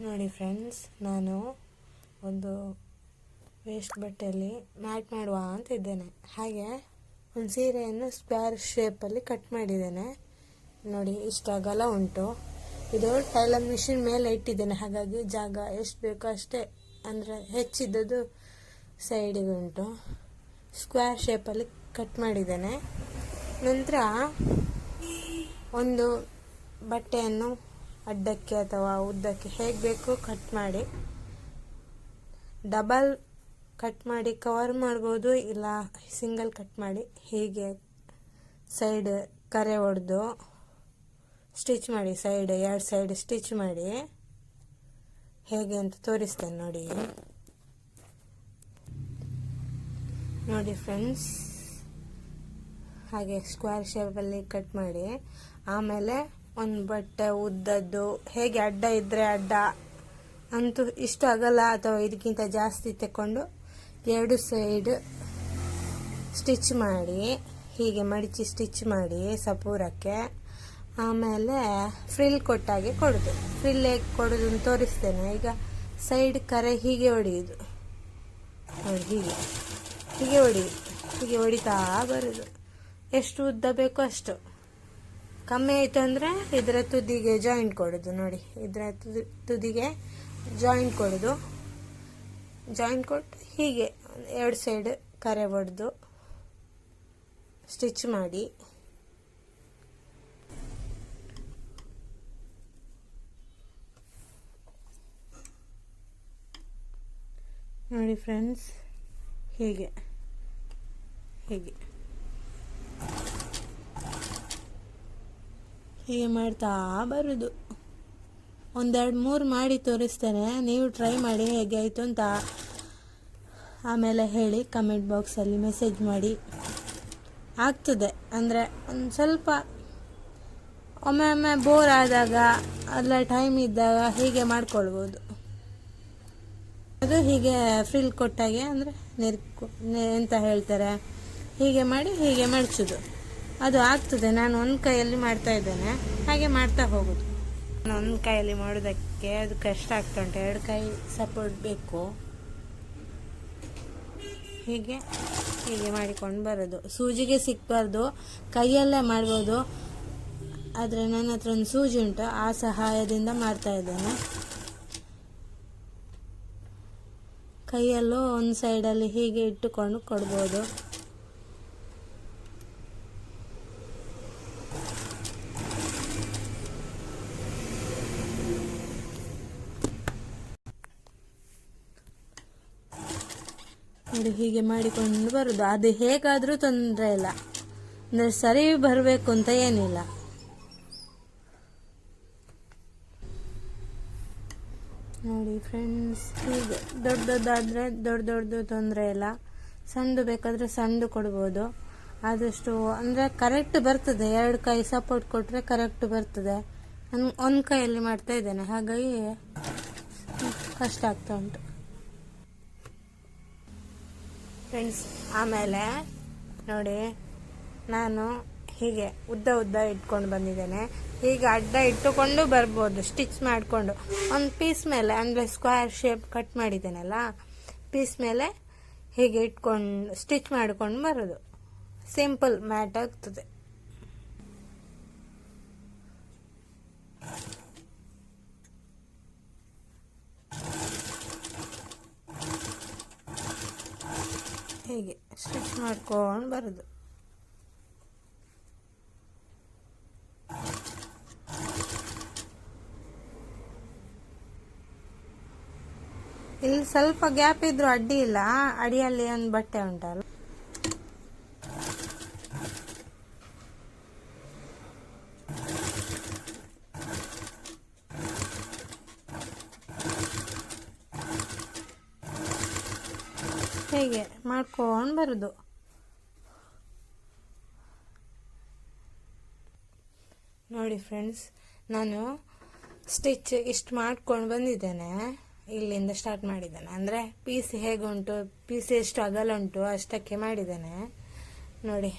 ನೋಡಿ ಫ್ರೆಂಡ್ಸ್ ನಾನು ಒಂದು ವೇಸ್ಟ್ ಬಟ್ಟೆಯಲ್ಲಿ ಮ್ಯಾಟ್ ಮಾಡುವ ಅಂತ ಇದ್ದೇನೆ. ಹಾಗೆ ಒಂದು ಸೀರೆಯನ್ನು ಸ್ಕ್ವೇರ್ ಶೇಪಲ್ಲಿ ಕಟ್ ಮಾಡಿದ್ದೇನೆ. ನೋಡಿ, ಇಷ್ಟು ಅಗಲ ಉಂಟು. ಇದು ಟೈಲರ್ ಮಿಷಿನ್ ಮೇಲೆ ಇಟ್ಟಿದ್ದೇನೆ. ಹಾಗಾಗಿ ಜಾಗ ಎಷ್ಟು ಬೇಕೋ ಅಷ್ಟೇ. ಅಂದರೆ ಹೆಚ್ಚಿದ್ದದ್ದು ಸೈಡಿಗೆ ಉಂಟು. ಸ್ಕ್ವೇರ್ ಶೇಪಲ್ಲಿ ಕಟ್ ಮಾಡಿದ್ದೇನೆ. ನಂತರ ಒಂದು ಬಟ್ಟೆಯನ್ನು ಅಡ್ಡಕ್ಕೆ ಅಥವಾ ಉದ್ದಕ್ಕೆ ಹೇಗೆ ಬೇಕು ಕಟ್ ಮಾಡಿ. ಡಬಲ್ ಕಟ್ ಮಾಡಿ ಕವರ್ ಮಾಡ್ಬೋದು, ಇಲ್ಲ ಸಿಂಗಲ್ ಕಟ್ ಮಾಡಿ. ಹೀಗೆ ಸೈಡ್ ಕರೆ ಹೊಡೆದು ಸ್ಟಿಚ್ ಮಾಡಿ ಸೈಡ್ ಎರಡು ಸೈಡ್ ಸ್ಟಿಚ್ ಮಾಡಿ. ಹೇಗೆ ಅಂತ ತೋರಿಸ್ತೇನೆ ನೋಡಿ. ನೋಡಿ ಫ್ರೆಂಡ್ಸ್ ಹಾಗೆ ಸ್ಕ್ವೇರ್ ಶೇಪಲ್ಲಿ ಕಟ್ ಮಾಡಿ. ಆಮೇಲೆ ಒಂದು ಬಟ್ಟೆ ಉದ್ದದ್ದು, ಹೇಗೆ ಅಡ್ಡ ಇದ್ದರೆ ಅಡ್ಡ ಅಂತೂ ಇಷ್ಟು ಆಗಲ್ಲ ಅಥವಾ ಇದಕ್ಕಿಂತ ಜಾಸ್ತಿ ತಗೊಂಡು ಎರಡು ಸೈಡ್ ಸ್ಟಿಚ್ ಮಾಡಿ, ಹೀಗೆ ಮಡಿಚಿ ಸ್ಟಿಚ್ ಮಾಡಿ ಸಪೂರಕ್ಕೆ. ಆಮೇಲೆ ಫ್ರಿಲ್ ಕೊಟ್ಟಾಗೆ ಕೊಡೋದು. ಫ್ರಿಲ್ ಹೇಗೆ ಕೊಡೋದು ತೋರಿಸ್ತೇನೆ. ಈಗ ಸೈಡ್ ಕರೆ ಹೀಗೆ ಹೊಡೆಯೋದು ನೋಡಿ ಹೀಗೆ. ಹೀಗೆ ಹೊಡೆಯೋದು ಹೀಗೆ ಹೊಡಿತಾ ಬರೋದು. ಎಷ್ಟು ಉದ್ದ ಬೇಕೋ ಅಷ್ಟು. ಕಮ್ಮಿ ಆಯಿತು ಅಂದರೆ ಇದರ ತುದಿಗೆ ಜಾಯಿಂಟ್ ಕೊಡೋದು ನೋಡಿ. ಇದರ ತುದಿ, ತುದಿಗೆ ಜಾಯಿಂಟ್ ಕೊಡೋದು. ಜಾಯಿಂಟ್ ಕೊಟ್ಟು ಹೀಗೆ ಎರಡು ಸೈಡ್ ಕರೆ ಹೊಡೆದು ಸ್ಟಿಚ್ ಮಾಡಿ. ನೋಡಿ ಫ್ರೆಂಡ್ಸ್ ಹೀಗೆ ಹೀಗೆ. ಹೀಗೆ ಮಾಡ್ತಾ ಬರೋದು. ಒಂದೆರಡು ಮೂರು ಮಾಡಿ ತೋರಿಸ್ತೇನೆ. ನೀವು ಟ್ರೈ ಮಾಡಿ ಹೇಗೆ ಆಯಿತು ಅಂತ ಆಮೇಲೆ ಹೇಳಿ ಕಮೆಂಟ್ ಬಾಕ್ಸಲ್ಲಿ ಮೆಸೇಜ್ ಮಾಡಿ. ಆಗ್ತದೆ. ಅಂದರೆ ಒಂದು ಸ್ವಲ್ಪ ಒಮ್ಮೆ ಒಮ್ಮೆ ಬೋರ್ ಆದಾಗ ಅಲ್ಲ ಟೈಮ್ ಇದ್ದಾಗ ಹೀಗೆ ಮಾಡ್ಕೊಳ್ಬೋದು. ಅದು ಹೀಗೆ ಫ್ರಿಲ್ ಕೊಟ್ಟಾಗೆ ಅಂದರೆ ನೆರ್ಕು ಎಂತ ಹೇಳ್ತಾರೆ? ಹೀಗೆ ಮಾಡಿ ಹೀಗೆ ಮಡಚೋದು ಅದು ಆಗ್ತದೆ. ನಾನು ಒಂದು ಕೈಯಲ್ಲಿ ಮಾಡ್ತಾ ಇದ್ದೇನೆ. ಹಾಗೆ ಮಾಡ್ತಾ ಹೋಗುದು. ನಾನು ಒಂದು ಕೈಯಲ್ಲಿ ಮಾಡೋದಕ್ಕೆ ಅದು ಕಷ್ಟ ಆಗ್ತಾ ಉಂಟು. ಎರಡು ಕೈ ಸಪೋರ್ಟ್ ಬೇಕು. ಹೀಗೆ ಹೀಗೆ ಮಾಡಿಕೊಂಡು ಬರೋದು. ಸೂಜಿಗೆ ಸಿಕ್ಬಾರ್ದು ಕೈಯಲ್ಲೇ ಮಾಡ್ಬೋದು. ಆದರೆ ನನ್ನ ಹತ್ರ ಒಂದು ಸೂಜಿ ಉಂಟು. ಆ ಸಹಾಯದಿಂದ ಮಾಡ್ತಾ ಇದ್ದೇನೆ. ಕೈಯಲ್ಲೂ ಒಂದು ಸೈಡಲ್ಲಿ ಹೀಗೆ ಇಟ್ಟುಕೊಂಡು ಕೊಡ್ಬೋದು. ನೋಡಿ, ಹೀಗೆ ಮಾಡಿಕೊಂಡು ಬರೋದು. ಅದು ಹೇಗಾದರೂ ತೊಂದರೆ ಇಲ್ಲ. ಅಂದರೆ ಸರಿ ಬರಬೇಕು ಅಂತ ಏನಿಲ್ಲ. ನೋಡಿ ಫ್ರೆಂಡ್ಸ್ ಹೀಗೆ ದೊಡ್ಡ ದೊಡ್ಡದಾದರೆ ದೊಡ್ಡ ದೊಡ್ಡದು ತೊಂದರೆ ಇಲ್ಲ. ಸಣ್ಣದು ಬೇಕಾದರೆ ಸಣ್ಣದು ಕೊಡ್ಬೋದು. ಆದಷ್ಟು ಅಂದರೆ ಕರೆಕ್ಟ್ ಬರ್ತದೆ. ಎರಡು ಕೈ ಸಪೋರ್ಟ್ ಕೊಟ್ಟರೆ ಕರೆಕ್ಟ್ ಬರ್ತದೆ. ನಾನು ಒಂದು ಕೈಯಲ್ಲಿ ಮಾಡ್ತಾ ಇದ್ದೇನೆ. ಹಾಗಾಗಿ ಕಷ್ಟ ಆಗ್ತಾ ಉಂಟು. ಫ್ರೆಂಡ್ಸ್ ಆಮೇಲೆ ನೋಡಿ, ನಾನು ಹೀಗೆ ಉದ್ದ ಉದ್ದ ಇಟ್ಕೊಂಡು ಬಂದಿದ್ದೇನೆ. ಹೀಗೆ ಅಡ್ಡ ಇಟ್ಟುಕೊಂಡು ಬರ್ಬೋದು ಸ್ಟಿಚ್ ಮಾಡಿಕೊಂಡು. ಒಂದು ಪೀಸ್ ಮೇಲೆ ಅಂದರೆ ಸ್ಕ್ವೇರ್ ಶೇಪ್ ಕಟ್ ಮಾಡಿದ್ದೇನಲ್ಲ ಪೀಸ್ ಮೇಲೆ ಹೀಗೆ ಇಟ್ಕೊಂಡು ಸ್ಟಿಚ್ ಮಾಡಿಕೊಂಡು ಬರೋದು. ಸಿಂಪಲ್ ಮ್ಯಾಟ್ ಆಗ್ತದೆ. ಹೀಗೆ? ಸ್ಟಿಚ್ ಮಾಡ್ಕೊಂಡು ಬರೋದು. ಇಲ್ಲಿ ಸ್ವಲ್ಪ ಗ್ಯಾಪ್ ಇದ್ರೂ ಅಡ್ಡಿ ಇಲ್ಲ. ಅಡಿಯಲ್ಲಿ ಒಂದು ಬಟ್ಟೆ ಉಂಟಲ್ಲ. ಹೇಗೆ ಮಾಡ್ಕೊಂಡು ಬರೋದು ನೋಡಿ ಫ್ರೆಂಡ್ಸ್ ನಾನು ಸ್ಟಿಚ್ ಇಷ್ಟು ಮಾಡ್ಕೊಂಡು ಬಂದಿದ್ದೇನೆ. ಇಲ್ಲಿಂದ ಸ್ಟಾರ್ಟ್ ಮಾಡಿದ್ದೇನೆ. ಅಂದರೆ ಪೀಸ್ ಹೇಗುಂಟು ಪೀಸ್ ಎಷ್ಟು ಅಗಲ ಉಂಟು ಅಷ್ಟಕ್ಕೆ ಮಾಡಿದ್ದೇನೆ. ನೋಡಿ.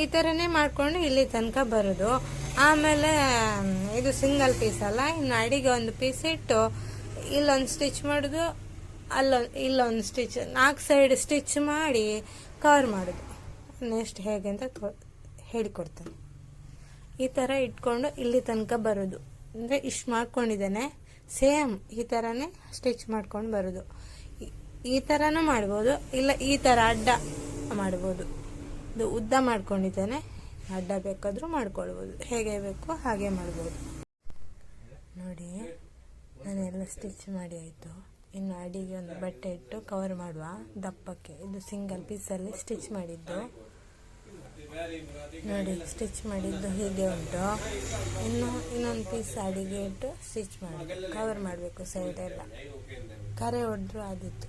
ಈ ಥರನೇ ಮಾಡಿಕೊಂಡು ಇಲ್ಲಿ ತನಕ ಬರೋದು. ಆಮೇಲೆ, ಇದು ಸಿಂಗಲ್ ಪೀಸ್ ಅಲ್ಲ, ಇನ್ನು ಅಡಿಗೆ ಒಂದು ಪೀಸ್ ಇಟ್ಟು ಇಲ್ಲೊಂದು ಸ್ಟಿಚ್ ಮಾಡೋದು. ಅಲ್ಲೊಂದು ಇಲ್ಲೊಂದು ಸ್ಟಿಚ್ ನಾಲ್ಕು ಸೈಡ್ ಸ್ಟಿಚ್ ಮಾಡಿ ಕವರ್ ಮಾಡೋದು. ನೆಕ್ಸ್ಟ್ ಹೇಗೆ ಅಂತ ಹೇಳಿಕೊಡ್ತೇನೆ. ಈ ಥರ ಇಟ್ಕೊಂಡು ಇಲ್ಲಿ ತನಕ ಬರೋದು. ಅಂದರೆ ಇಷ್ಟು ಮಾಡ್ಕೊಂಡಿದ್ದೇನೆ. ಸೇಮ್ ಈ ಥರನೇ ಸ್ಟಿಚ್ ಮಾಡ್ಕೊಂಡು ಬರೋದು. ಈ- ಈ ಥರನೂ ಮಾಡ್ಬೋದು, ಇಲ್ಲ ಈ ಥರ ಅಡ್ಡ ಮಾಡ್ಬೋದು. ಇದು ಉದ್ದ ಮಾಡ್ಕೊಂಡಿದ್ದೇನೆ. ಅಡ್ಡ ಬೇಕಾದರೂ ಮಾಡ್ಕೊಳ್ಬೋದು. ಹೇಗೆ ಬೇಕು ಹಾಗೆ ಮಾಡ್ಬೋದು. ನೋಡಿ, ನಾನೆಲ್ಲ ಸ್ಟಿಚ್ ಮಾಡಿ ಆಯಿತು. ಇನ್ನು ಅಡಿಗೆ ಒಂದು ಬಟ್ಟೆ ಇಟ್ಟು ಕವರ್ ಮಾಡುವ ದಪ್ಪಕ್ಕೆ. ಇದು ಸಿಂಗಲ್ ಪೀಸಲ್ಲಿ ಸ್ಟಿಚ್ ಮಾಡಿದ್ದು. ನೋಡಿ ಸ್ಟಿಚ್ ಮಾಡಿದ್ದು ಹೀಗೆ ಉಂಟು. ಇನ್ನು ಇನ್ನೊಂದು ಪೀಸ್ ಅಡಿಗೆ ಇಟ್ಟು ಸ್ಟಿಚ್ ಮಾಡಿ ಕವರ್ ಮಾಡಬೇಕು ಸೈಡೆಲ್ಲ ಕರೆ ಹೊಡೆದ್ರು ಆದಿತ್ತು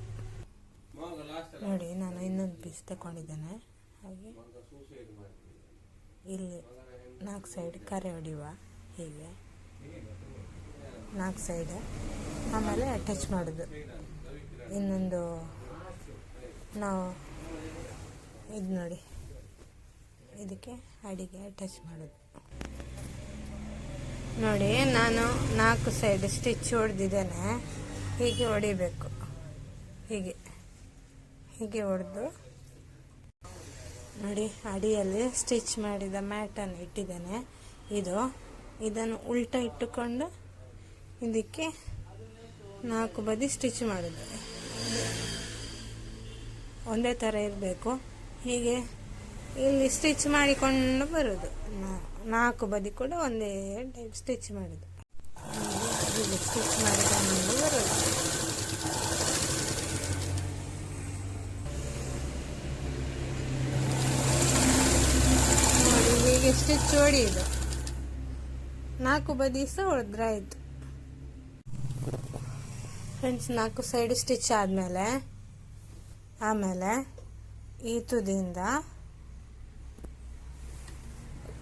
ನೋಡಿ, ನಾನು ಇನ್ನೊಂದು ಪೀಸ್ ತಗೊಂಡಿದ್ದೇನೆ ಹಾಗೆ ಇಲ್ಲಿ ನಾಲ್ಕು ಸೈಡ್ ಕರೆ ಹೊಡೆಯುವ ಹೀಗೆ. ನಾಲ್ಕು ಸೈಡ್. ಆಮೇಲೆ ಟಚ್ ಮಾಡೋದು. ಇನ್ನೊಂದು ನಾವು ಇದು ನೋಡಿ. ಇದಕ್ಕೆ ಅಡಿಗೆ ಟಚ್ ಮಾಡೋದು. ನೋಡಿ, ನಾನು ನಾಲ್ಕು ಸೈಡ್ ಸ್ಟಿಚ್ ಹೊಡೆದಿದ್ದೇನೆ. ಹೀಗೆ ಹೊಡಿಬೇಕು. ಹೀಗೆ. ಹೀಗೆ ಹೊಡೆದು. ನೋಡಿ, ಅಡಿಯಲ್ಲಿ ಸ್ಟಿಚ್ ಮಾಡಿದ ಮ್ಯಾಟನ್ನು ಇಟ್ಟಿದ್ದೇನೆ. ಇದು, ಇದನ್ನು ಉಲ್ಟ ಇಟ್ಟುಕೊಂಡು ಇದಕ್ಕೆ ನಾಲ್ಕು ಬದಿ ಸ್ಟಿಚ್ ಮಾಡೋದು ಒಂದೇ ಥರ ಇರಬೇಕು. ಹೀಗೆ ಇಲ್ಲಿ ಸ್ಟಿಚ್ ಮಾಡಿಕೊಂಡು ಬರೋದು. ನಾಲ್ಕು ಬದಿ ಕೂಡ ಒಂದೇ ಟೈಪ್ ಸ್ಟಿಚ್ ಮಾಡೋದು. ಸ್ಟಿಚ್ ಮಾಡಿಕೊಂಡು ಬರೋದು. ನೋಡಿ, ಹೀಗೆ ಸ್ಟಿಚ್ ಹೊಡೆಯುದು ನಾಲ್ಕು ಬದಿ ಸಹ ಹೊಡೆದ್ರೆ ಆಯ್ತು ಫ್ರೆಂಡ್ಸ್ ನಾಲ್ಕು ಸೈಡ್ ಸ್ಟಿಚ್ ಆದಮೇಲೆ, ಆಮೇಲೆ ಈ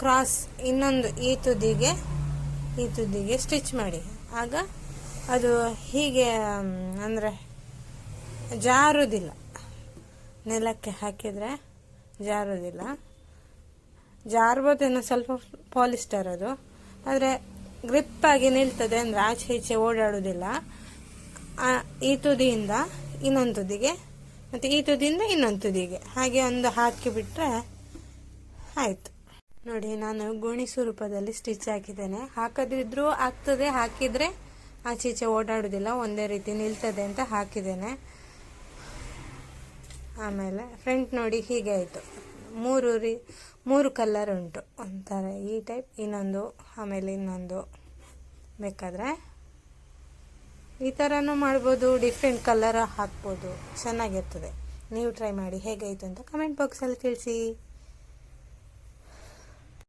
ಕ್ರಾಸ್ ಇನ್ನೊಂದು ಈ ತುದಿಗೆ ಈ ತುದಿಗೆ ಸ್ಟಿಚ್ ಮಾಡಿ. ಆಗ ಅದು ಹೀಗೆ ಅಂದರೆ ಜಾರುವುದಿಲ್ಲ ನೆಲಕ್ಕೆ ಹಾಕಿದರೆ ಜಾರುವುದಿಲ್ಲ ಜಾರ್ಬೋದೇನೋ ಸ್ವಲ್ಪ ಪಾಲಿಸ್ಟರ್ ಅದು. ಆದರೆ ಗ್ರಿಪ್ಪಾಗಿ ನಿಲ್ತದೆ ಅಂದರೆ ಆಚೆ ಈಚೆ ಓಡಾಡೋದಿಲ್ಲ. ಈ ತುದಿಯಿಂದ ಇನ್ನೊಂದು ತುದಿಗೆ ಮತ್ತು ಈ ತುದಿಯಿಂದ ಇನ್ನೊಂದು ತುದಿಗೆ ಹಾಗೆ ಒಂದು ಹಾಕಿಬಿಟ್ರೆ ಆಯಿತು. ನೋಡಿ, ನಾನು ಗೋಣಿಸು ರೂಪದಲ್ಲಿ ಸ್ಟಿಚ್ ಹಾಕಿದ್ದೇನೆ. ಹಾಕದಿದ್ರೂ ಆಗ್ತದೆ, ಹಾಕಿದರೆ ಆಚೆ ಈಚೆ ಓಡಾಡೋದಿಲ್ಲ, ಒಂದೇ ರೀತಿ ನಿಲ್ತದೆ ಅಂತ ಹಾಕಿದ್ದೇನೆ. ಆಮೇಲೆ ಫ್ರಂಟ್ ನೋಡಿ ಹೀಗೆ ಆಯಿತು. ಮೂರು ರೀ, ಮೂರು ಕಲರ್ ಉಂಟು. ಒಂಥರ ಈ ಟೈಪ್ ಇನ್ನೊಂದು, ಆಮೇಲೆ ಇನ್ನೊಂದು ಬೇಕಾದರೆ ಈ ಥರನೂ ಮಾಡ್ಬೋದು ಡಿಫ್ರೆಂಟ್ ಕಲರ್ ಹಾಕ್ಬೋದು. ಚೆನ್ನಾಗಿರ್ತದೆ. ನೀವು ಟ್ರೈ ಮಾಡಿ, ಹೇಗಾಯಿತು ಅಂತ ಕಮೆಂಟ್ ಬಾಕ್ಸಲ್ಲಿ ತಿಳಿಸಿ.